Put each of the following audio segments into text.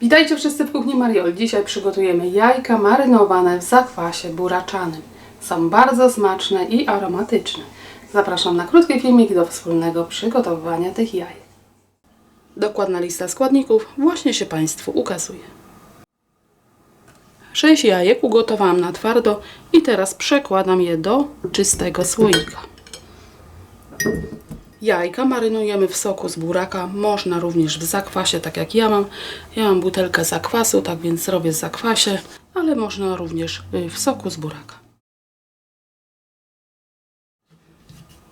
Witajcie wszyscy w kuchni Mariol. Dzisiaj przygotujemy jajka marynowane w zakwasie buraczanym. Są bardzo smaczne i aromatyczne. Zapraszam na krótki filmik do wspólnego przygotowywania tych jajek. Dokładna lista składników właśnie się Państwu ukazuje. 6 jajek ugotowałam na twardo i teraz przekładam je do czystego słoika. Jajka marynujemy w soku z buraka, można również w zakwasie, tak jak ja mam. Ja mam butelkę zakwasu, tak więc robię w zakwasie, ale można również y, w soku z buraka.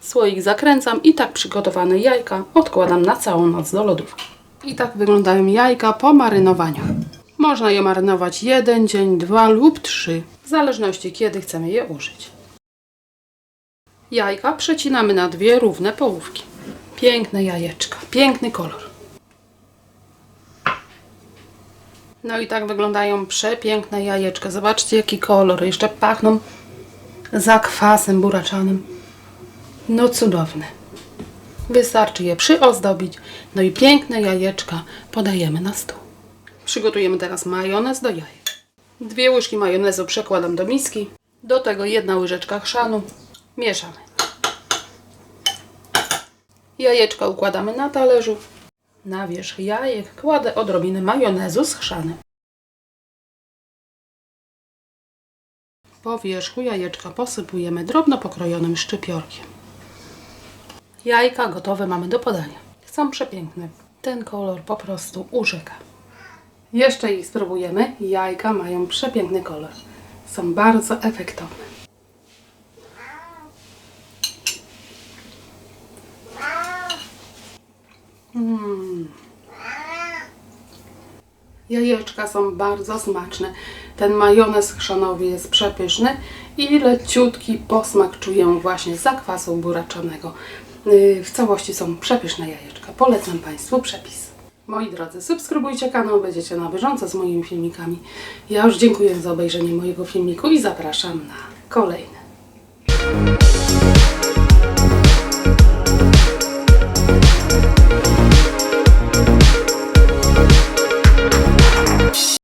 Słoik zakręcam i tak przygotowane jajka odkładam na całą noc do lodówki. I tak wyglądają jajka po marynowaniu. Można je marynować jeden dzień, dwa lub trzy, w zależności kiedy chcemy je użyć. Jajka przecinamy na dwie równe połówki. Piękne jajeczka, piękny kolor. No i tak wyglądają przepiękne jajeczka. Zobaczcie jaki kolor. Jeszcze pachną zakwasem buraczanym. No cudowne. Wystarczy je przyozdobić. No i piękne jajeczka podajemy na stół. Przygotujemy teraz majonez do jajek. Dwie łyżki majonezu przekładam do miski. Do tego jedna łyżeczka chrzanu. Mieszamy. Jajeczka układamy na talerzu. Na wierzch jajek kładę odrobinę majonezu z chrzanem. Po wierzchu jajeczka posypujemy drobno pokrojonym szczypiorkiem. Jajka gotowe mamy do podania. Są przepiękne. Ten kolor po prostu urzeka. Jeszcze ich spróbujemy. Jajka mają przepiękny kolor. Są bardzo efektowne. Jajeczka są bardzo smaczne. Ten majonez chrzanowy jest przepyszny i leciutki posmak czuję właśnie z zakwasu buraczonego. Yy, W całości są przepyszne jajeczka. Polecam Państwu przepis. Moi drodzy, subskrybujcie kanał, będziecie na bieżąco z moimi filmikami. Ja już dziękuję za obejrzenie mojego filmiku i zapraszam na kolejny.